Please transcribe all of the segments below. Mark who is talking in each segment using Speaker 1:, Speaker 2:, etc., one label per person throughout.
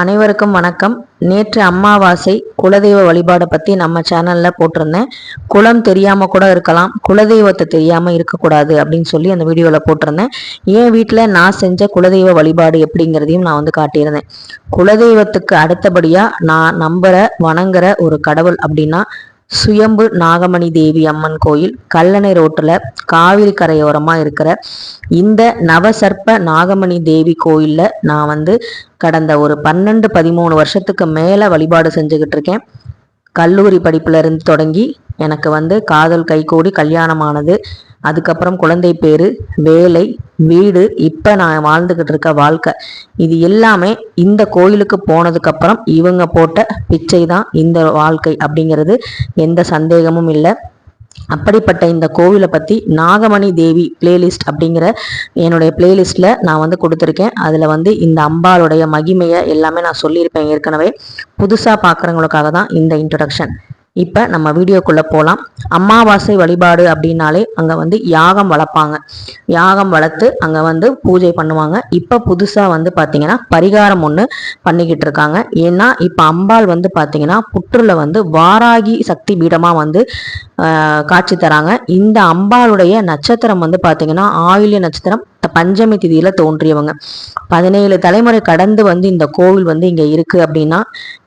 Speaker 1: அனைவருக்கும் வணக்கம். நேற்று அம்மாவாசை குலதெய்வ வழிபாடை பற்றி நம்ம சேனலில் போட்டிருந்தேன். குலம் தெரியாமல் கூட இருக்கலாம் குலதெய்வத்தை தெரியாமல் இருக்கக்கூடாது அப்படின்னு சொல்லி அந்த வீடியோவில் போட்டிருந்தேன். என் வீட்டில் நான் செஞ்ச குலதெய்வ வழிபாடு எப்படிங்கிறதையும் நான் வந்து காட்டியிருந்தேன். குலதெய்வத்துக்கு அடுத்தபடியாக நான் நம்புகிற வணங்குற ஒரு கடவுள் அப்படின்னா சுயம்பு நாகமணி தேவி அம்மன் கோயில் கல்லணை ரோட்டில் காவிரி கரையோரமாக இருக்கிற இந்த நவசர்ப்ப நாகமணி தேவி கோயிலில் நான் வந்து கடந்த ஒரு பன்னெண்டு பதிமூணு வருஷத்துக்கு மேலே வழிபாடு செஞ்சுக்கிட்டு இருக்கேன். கல்லூரி படிப்புலேருந்து தொடங்கி எனக்கு வந்து காதல் கைகூடி கல்யாணமானது. அதுக்கப்புறம் குழந்தை பேர் வேலை வீடு இப்போ நான் வாழ்ந்துக்கிட்டு இருக்க வாழ்க்கை. இது எல்லாமே இந்த கோயிலுக்கு போனதுக்கப்புறம் இவங்க போட்ட பிச்சை தான் இந்த வாழ்க்கை அப்படிங்கிறது எந்த சந்தேகமும் இல்லை. அப்படிப்பட்ட இந்த கோவிலை பற்றி நாகமணி தேவி பிளேலிஸ்ட் அப்படிங்கிற என்னுடைய பிளேலிஸ்ட்டில் நான் வந்து கொடுத்துருக்கேன். அதில் வந்து இந்த அம்பாளுடைய மகிமையை எல்லாமே நான் சொல்லியிருப்பேன் ஏற்கனவே. புதுசாக பார்க்குறவங்களுக்காக தான் இந்த இன்ட்ரடக்ஷன் இப்போ நம்ம வீடியோக்குள்ளே போகலாம் அமாவாசை வழிபாடு அப்படின்னாலே அங்கே வந்து யாகம் வளர்ப்பாங்க. யாகம் வளர்த்து அங்கே வந்து பூஜை பண்ணுவாங்க. இப்போ புதுசாக வந்து பார்த்தீங்கன்னா பரிகாரம் ஒன்று பண்ணிக்கிட்டு இருக்காங்க. ஏன்னா இப்போ அம்பாள் வந்து பார்த்தீங்கன்னா புற்றுல வந்து வாராகி சக்தி பீடமாக வந்து காட்சி தராங்க. இந்த அம்பாளுடைய நட்சத்திரம் வந்து பார்த்தீங்கன்னா ஆயுள்ய நட்சத்திரம் பஞ்சமி திதியில தோன்றியவங்க. பதினேழு தலைமுறை கடந்து வந்து இந்த கோவில் வந்து இங்க இருக்கு அப்படின்னா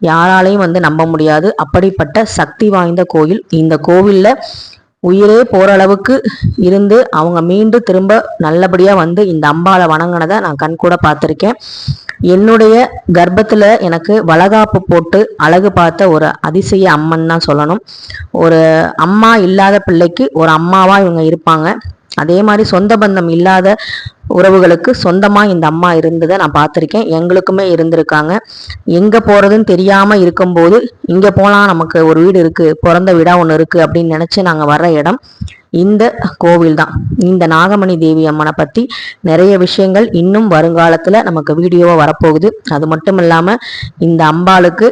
Speaker 1: யாராலையும் வந்து நம்ப முடியாது. அப்படிப்பட்ட சக்தி வாய்ந்த கோயில் இந்த கோவில்ல உயிரே போற அளவுக்கு இருந்து அவங்க மீண்டும் திரும்ப நல்லபடியா வந்து இந்த அம்பாவை வணங்கினதை நான் கண் கூட பார்த்துருக்கேன். என்னுடைய கர்ப்பத்துல எனக்கு வளகாப்பு போட்டு அழகு பார்த்த ஒரு அதிசய அம்மன் தான் சொல்லணும். ஒரு அம்மா இல்லாத பிள்ளைக்கு ஒரு அம்மாவா இவங்க இருப்பாங்க. அதே மாதிரி சொந்த பந்தம் இல்லாத உறவுகளுக்கு சொந்தமாக இந்த அம்மா இருந்ததை நான் பார்த்துருக்கேன். எங்களுக்குமே இருந்திருக்காங்க. எங்கே போகிறதுன்னு தெரியாமல் இருக்கும்போது இங்கே போகலாம் நமக்கு ஒரு வீடு இருக்குது பிறந்த வீடாக ஒன்று இருக்குது அப்படின்னு நினச்சி நாங்கள் வர்ற இடம் இந்த கோவில் தான். இந்த நாகமணி தேவி அம்மனை பற்றி நிறைய விஷயங்கள் இன்னும் வருங்காலத்தில் நமக்கு வீடியோவாக வரப்போகுது. அது மட்டும் இல்லாமல் இந்த அம்பாளுக்கு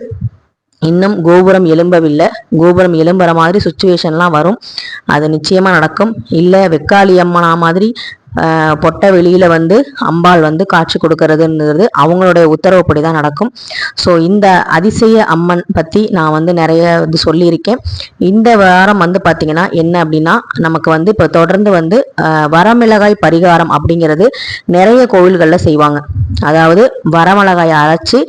Speaker 1: இன்னும் கோபுரம் எலும்பவில்லை கோபுரம் எலும்புற மாதிரி சுச்சுவேஷன்லாம் வரும். அது நிச்சயமாக நடக்கும். இல்லை வெக்காளி அம்மனா மாதிரி பொட்டை வெளியில் வந்து அம்பாள் வந்து காட்சி கொடுக்கறதுங்கிறது அவங்களுடைய உத்தரவுப்படி தான் நடக்கும். ஸோ இந்த அதிசய அம்மன் பற்றி நான் வந்து நிறைய வந்து சொல்லியிருக்கேன். இந்த வாரம் வந்து பார்த்திங்கன்னா என்ன அப்படின்னா நமக்கு வந்து இப்போ தொடர்ந்து வந்து வரமிளகாய் பரிகாரம் அப்படிங்கிறது நிறைய கோவில்களில் செய்வாங்க. அதாவது வரமிளகாயை அரைச்சி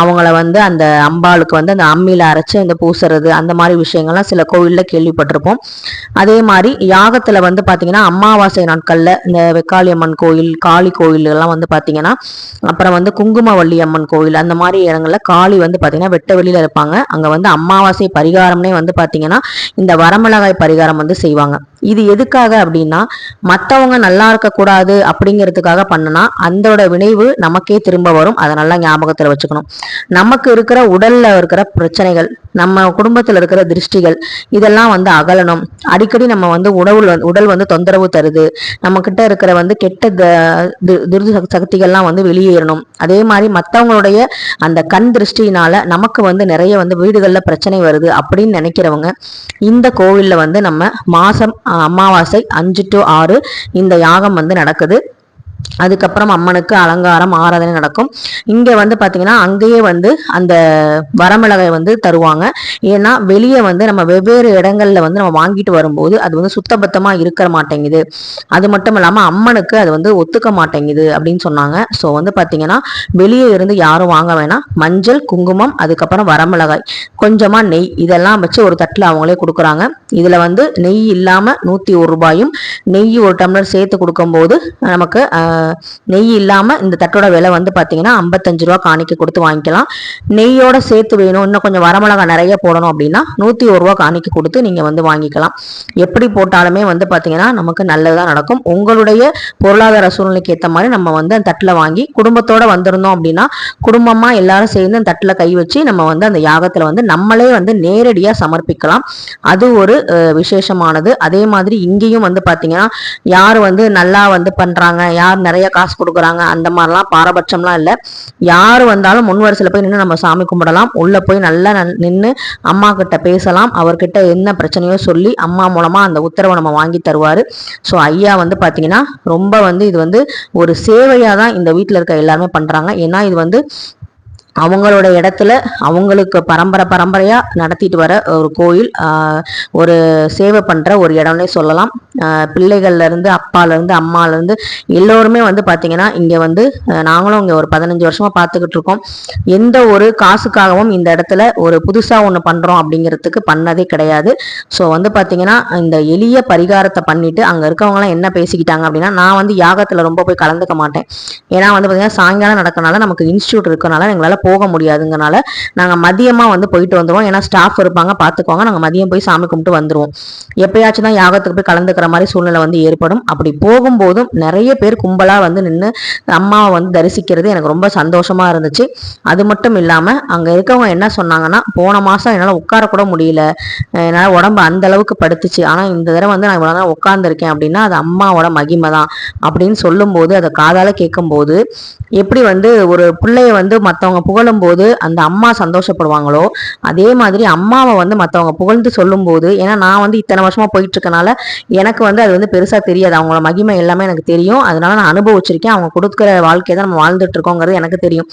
Speaker 1: அவங்கள வந்து அந்த அம்பாளுக்கு வந்து அந்த அம்மியில் அரைச்சி அந்த பூசுறது அந்த மாதிரி விஷயங்கள்லாம் சில கோவிலில் கேள்விப்பட்டிருப்போம். அதே மாதிரி யாகத்தில் வந்து பார்த்திங்கன்னா அமாவாசை நாட்களில் இந்த வெக்காளி அம்மன் கோயில் காளி கோயில் எல்லாம் வந்து பார்த்தீங்கன்னா அப்புறம் வந்து குங்குமவள்ளி அம்மன் கோயில் அந்த மாதிரி இடங்களில் காளி வந்து பார்த்தீங்கன்னா வெட்ட வெளியில் இருப்பாங்க. அங்கே வந்து அமாவாசை பரிகாரம்னே வந்து பார்த்தீங்கன்னா இந்த வரமிளகாய் பரிகாரம் வந்து செய்வாங்க. இது எதுக்காக அப்படின்னா மற்றவங்க நல்லா இருக்கக்கூடாது அப்படிங்கிறதுக்காக பண்ணனா அந்தோட விளைவு நமக்கே திரும்ப வரும். அதை நல்லா ஞாபகத்தில் வச்சுக்கணும். நமக்கு இருக்கிற உடல்ல இருக்கிற பிரச்சனைகள் நம்ம குடும்பத்தில் இருக்கிற திருஷ்டிகள் இதெல்லாம் வந்து அகலணும். அடிக்கடி நம்ம வந்து உணவு உடல் வந்து தொந்தரவு தருது. நம்ம கிட்ட இருக்கிற வந்து கெட்ட துர்து சக்திகள்லாம் வந்து வெளியேறணும். அதே மாதிரி மற்றவங்களுடைய அந்த கண் திருஷ்டினால நமக்கு வந்து நிறைய வந்து வீடுகளில் பிரச்சனை வருது அப்படின்னு நினைக்கிறவங்க இந்த கோவிலில் வந்து நம்ம மாசம் அமாவாசை அஞ்சு டு ஆறு இந்த யாகம் வந்து நடக்குது. அதுக்கப்புறம் அம்மனுக்கு அலங்காரம் ஆராதனை நடக்கும். இங்கே வந்து பார்த்தீங்கன்னா அங்கேயே வந்து அந்த வரமிளகை வந்து தருவாங்க. ஏன்னா வெளியே வந்து நம்ம வெவ்வேறு இடங்கள்ல வந்து நம்ம வாங்கிட்டு வரும்போது அது வந்து சுத்தபத்தமாக இருக்க மாட்டேங்குது. அது மட்டும் இல்லாமல் அம்மனுக்கு அது வந்து ஒத்துக்க மாட்டேங்குது அப்படின்னு சொன்னாங்க. ஸோ வந்து பார்த்தீங்கன்னா வெளியே இருந்து யாரும் வாங்க வேணாம். மஞ்சள் குங்குமம் அதுக்கப்புறம் வரமிளகாய். கொஞ்சமாக நெய் இதெல்லாம் வச்சு ஒரு தட்டில் அவங்களே கொடுக்குறாங்க. இதில் வந்து நெய் இல்லாமல் நூற்றி ஒரு ரூபாயும் நெய் ஒரு டம்ளர் சேர்த்து கொடுக்கும்போது நமக்கு நெய் இல்லாமல் இந்த தட்டோட விலை வந்து பார்த்தீங்கன்னா ஐம்பத்தஞ்சு ரூபா காணிக்க கொடுத்து வாங்கிக்கலாம். நெய்யோட சேர்த்து வேணும். இன்னும் கொஞ்சம் வரமிளகா நிறைய போடணும் அப்படின்னா நூற்றி ஒரு ரூபா காணிக்க கொடுத்து நீங்கள் வந்து வாங்கிக்கலாம். எப்படி போட்டாலுமே வந்து பார்த்தீங்கன்னா நமக்கு நல்லதாக நடக்கும். உங்களுடைய பொருளாதார சூழ்நிலைக்கு ஏற்ற மாதிரி நம்ம வந்து அந்த தட்டில் வாங்கி குடும்பத்தோடு வந்திருந்தோம் அப்படின்னா குடும்பமாக எல்லாரும் சேர்ந்து அந்த தட்டில் கை வச்சு நம்ம வந்து அந்த யாகத்தில் வந்து நம்மளே வந்து நேரடியாக சமர்ப்பிக்கலாம். அது ஒரு விசேஷமானது. அதே மாதிரி இங்கேயும் வந்து பார்த்தீங்கன்னா யார் வந்து நல்லா வந்து பண்ணுறாங்க யார் நிறைய காசு கொடுக்குறாங்க. அந்த மாதிரிலாம் பாரபட்சம்லாம் இல்லை. யார் வந்தாலும் முன் வரிசையில் போய் நின்று நம்ம சாமி கும்பிடலாம். உள்ளே போய் நல்லா நின்று அம்மா கிட்ட பேசலாம். அவர்கிட்ட என்ன பிரச்சனையோ சொல்லி அம்மா மூலமாக அந்த உத்தரவை நம்ம வாங்கி தருவார். ஸோ ஐயா வந்து பார்த்தீங்கன்னா ரொம்ப வந்து இது வந்து ஒரு சேவையாக தான் இந்த வீட்டில் இருக்க எல்லாருமே பண்ணுறாங்க ஏன்னா இது வந்து அவங்களோட இடத்துல அவங்களுக்கு பரம்பரை பரம்பரையாக நடத்திட்டு வர ஒரு கோயில் ஒரு சேவை பண்ணுற ஒரு இடம்னே சொல்லலாம். பிள்ளைகள்லேருந்து அப்பாலேருந்து அம்மாலேருந்து எல்லோருமே வந்து பார்த்திங்கன்னா இங்கே வந்து நாங்களும் இங்கே ஒரு பதினஞ்சு வருஷமாக பார்த்துக்கிட்டு இருக்கோம். எந்த ஒரு காசுக்காகவும் இந்த இடத்துல ஒரு புதுசாக ஒன்று பண்ணுறோம் அப்படிங்கிறதுக்கு பண்ணதே கிடையாது. ஸோ வந்து பார்த்திங்கன்னா இந்த எளிய பரிகாரத்தை பண்ணிவிட்டு அங்கே இருக்கவங்களாம் என்ன பேசிக்கிட்டாங்க அப்படின்னா நான் வந்து யாகத்தில் ரொம்ப போய் கலந்துக்க மாட்டேன். ஏன்னா வந்து பார்த்திங்கன்னா சாயங்காலம் நடக்கனால நமக்கு இன்ஸ்டியூட் இருக்கனால எங்களால் போக முடியாதுங்கனால நாங்கள் மதியமாக வந்து போயிட்டு வந்துடுவோம் ஏன்னா ஸ்டாஃப் இருப்பாங்க பார்த்துக்குவாங்க நாங்கள் மதியம் போய் சாமி கும்பிட்டு வந்துடுவோம் எப்பயாச்சும் தான் யாகத்துக்கு போய் கலந்துக்கிற மாதிரி சூழ்நிலை வந்து ஏற்படும். அப்படி போகும்போதும் நிறைய பேர் கும்பலாக வந்து நின்று அம்மாவை வந்து தரிசிக்கிறது எனக்கு ரொம்ப சந்தோஷமாக இருந்துச்சு. அது மட்டும் இல்லாமல் அங்கே இருக்கவங்க என்ன சொன்னாங்கன்னா போன மாதம் என்னால் உட்காரக்கூட முடியல. என்னால் உடம்பு அந்த அளவுக்கு படுத்துச்சு. ஆனால் இந்த தடவை வந்து நான் இவ்வளோ நேரம் உட்காந்துருக்கேன் அப்படின்னா அது அம்மாவோட மகிமை தான் அப்படின்னு சொல்லும்போது அதை காதால் கேட்கும்போது எப்படி வந்து ஒரு பிள்ளைய வந்து மற்றவங்க புகழும் போது அந்த அம்மா சந்தோஷப்படுவாங்களோ அதே மாதிரி அம்மாவை வந்து மற்றவங்க புகழ்ந்து சொல்லும்போது ஏன்னா நான் வந்து இத்தனை வருஷமா போயிட்டு இருக்கனால எனக்கு வந்து அது வந்து பெருசாக தெரியாது. அவங்களோட மகிமை எல்லாமே எனக்கு தெரியும். அதனால நான் அனுபவிச்சிருக்கேன். அவங்க கொடுக்குற வாழ்க்கையை தான் நம்ம வாழ்ந்துட்டு இருக்கோங்கிறது எனக்கு தெரியும்.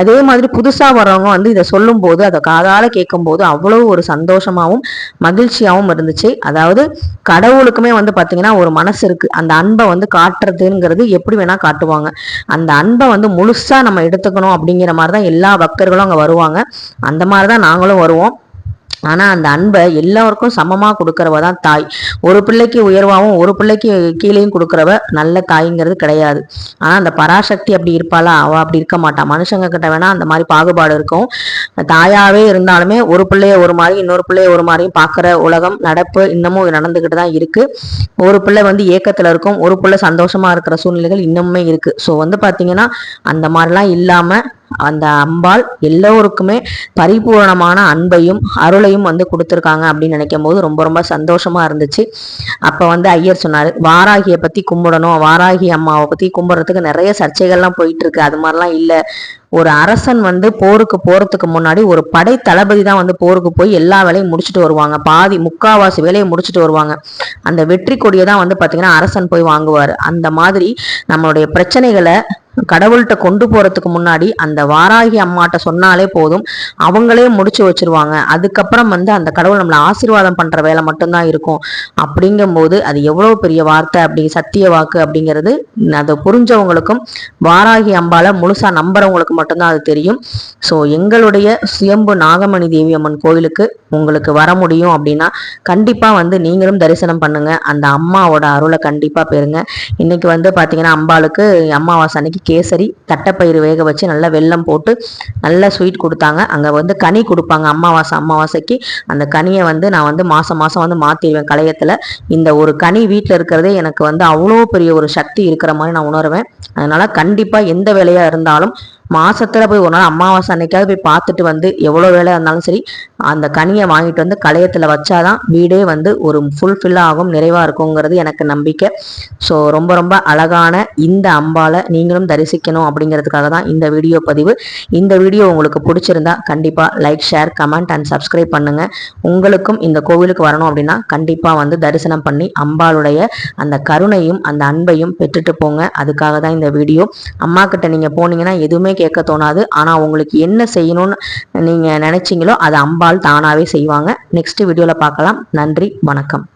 Speaker 1: அதே மாதிரி புதுசாக வர்றவங்க வந்து இதை சொல்லும் போது அதை காதால் கேட்கும்போது அவ்வளோ ஒரு சந்தோஷமாகவும் மகிழ்ச்சியாகவும் இருந்துச்சு. அதாவது கடவுளுக்குமே வந்து பார்த்தீங்கன்னா ஒரு மனசு இருக்கு. அந்த அன்பை வந்து காட்டுறதுங்கிறது எப்படி வேணா காட்டுவாங்க. அந்த அன்பை வந்து முழுசா நம்ம எடுத்துக்கணும் அப்படிங்கிற மாதிரி தான் எல்லா பக்தர்களும் அங்கே வருவாங்க. அந்த மாதிரி தான் நாங்களும் வருவோம். ஆனால் அந்த அன்பை எல்லாருக்கும் சமமாக கொடுக்குறவ தான் தாய். ஒரு பிள்ளைக்கு உயர்வாகவும் ஒரு பிள்ளைக்கு கீழேயும் கொடுக்குறவ நல்ல தாய்ங்கிறது கிடையாது. ஆனால் அந்த பராசக்தி அப்படி இருப்பாளா? அவள் அப்படி இருக்க மாட்டான் மனுஷங்க கிட்ட வேணால் அந்த மாதிரி பாகுபாடு இருக்கும். தாயாகவே இருந்தாலுமே ஒரு பிள்ளைய ஒரு மாதிரி இன்னொரு பிள்ளைய ஒரு மாதிரியும் பார்க்குற உலகம் நடப்பு இன்னமும் நடந்துக்கிட்டு தான் இருக்குது ஒரு பிள்ளை வந்து ஏக்கத்தில் இருக்கும். ஒரு பிள்ளை சந்தோஷமாக இருக்கிற சூழ்நிலைகள் இன்னுமே இருக்குது ஸோ வந்து பார்த்தீங்கன்னா அந்த மாதிரிலாம் இல்லாமல் அந்த அம்பாள் எல்லோருக்குமே பரிபூர்ணமான அன்பையும் அருளையும் வந்து கொடுத்துருக்காங்க அப்படின்னு நினைக்கும் போது ரொம்ப ரொம்ப சந்தோஷமா இருந்துச்சு. அப்போ வந்து ஐயர் சொன்னார் வாராகியை பற்றி கும்பிடணும் வாராகி அம்மாவை பற்றி கும்பிட்றதுக்கு நிறைய சர்ச்சைகள்லாம் போயிட்டு இருக்கு. அது மாதிரிலாம் இல்லை. ஒரு அரசன் வந்து போருக்கு போகிறதுக்கு முன்னாடி ஒரு படை தளபதி தான் வந்து போருக்கு போய் எல்லா வேலையும் முடிச்சுட்டு வருவாங்க. பாதி முக்காவாசி வேலையை முடிச்சுட்டு வருவாங்க. அந்த வெற்றி கொடியை தான் வந்து பார்த்தீங்கன்னா அரசன் போய் வாங்குவார். அந்த மாதிரி நம்மளுடைய பிரச்சனைகளை கடவுள்கிட்ட கொண்டு போறதுக்கு முன்னாடி அந்த வாராகி அம்மாட்ட சொன்னாலே போதும். அவங்களே முடிச்சு வச்சிருவாங்க. அதுக்கப்புறம் வந்து அந்த கடவுள் நம்மளை ஆசீர்வாதம் பண்ற வேலை மட்டும்தான் இருக்கும். அப்படிங்கும்போது அது எவ்வளவு பெரிய வார்த்தை அப்படி சத்திய வாக்கு அப்படிங்கிறது அதை புரிஞ்சவங்களுக்கும் வாராகி அம்பால முழுசா நம்புறவங்களுக்கும் மட்டும்தான் அது தெரியும். ஸோ எங்களுடைய சுயம்பு நாகமணி தேவி அம்மன் கோயிலுக்கு உங்களுக்கு வர முடியும் அப்படின்னா கண்டிப்பாக வந்து நீங்களும் தரிசனம் பண்ணுங்க. அந்த அம்மாவோட அருளை கண்டிப்பாக பெறுங்க. இன்னைக்கு வந்து பார்த்தீங்கன்னா அம்பாளுக்கு அம்மாவாசை அன்னைக்கு கேசரி தட்டைப்பயிறு வேக வச்சு நல்லா வெல்லம் போட்டு நல்லா ஸ்வீட் கொடுத்தாங்க. அங்கே வந்து கனி கொடுப்பாங்க அம்மாவாசை அமாவாசைக்கு அந்த கனியை வந்து நான் வந்து மாதம் மாதம் வந்து மாற்றிடுவேன் களையத்தில் இந்த ஒரு கனி வீட்டில் இருக்கிறதே எனக்கு வந்து அவ்வளோ பெரிய ஒரு சக்தி இருக்கிற மாதிரி நான் உணர்வேன். அதனால் கண்டிப்பாக எந்த வேலையாக இருந்தாலும் மாசத்துல போய் ஒரு நாள் அமாவாசை அன்னைக்காவது போய் பார்த்துட்டு வந்து எவ்வளோ வேலை இருந்தாலும் சரி அந்த கனியை வாங்கிட்டு வந்து களையத்தில் வச்சாதான் வீடே வந்து ஒரு ஃபுல்ஃபில்லாக ஆகும் நிறைவாக இருக்குங்கிறது எனக்கு நம்பிக்கை. ஸோ ரொம்ப ரொம்ப அழகான இந்த அம்பாவை நீங்களும் தரிசிக்கணும் அப்படிங்கிறதுக்காக தான் இந்த வீடியோ பதிவு. இந்த வீடியோ உங்களுக்கு பிடிச்சிருந்தா கண்டிப்பாக like share comment and subscribe பண்ணுங்க. உங்களுக்கும் இந்த கோவிலுக்கு வரணும் அப்படின்னா கண்டிப்பாக வந்து தரிசனம் பண்ணி அம்பாளுடைய அந்த கருணையும் அந்த அன்பையும் பெற்றுட்டு போங்க. அதுக்காக தான் இந்த வீடியோ. அம்மா கிட்ட நீங்கள் போனீங்கன்னா எதுவுமே கேட்க தோணாது. ஆனால் உங்களுக்கு என்ன செய்யணும்னு நீங்கள் நினைச்சீங்களோ அதை அம்பாள் தானாகவே செய்வாங்க. நெக்ஸ்ட் வீடியோவில் பார்க்கலாம். நன்றி வணக்கம்.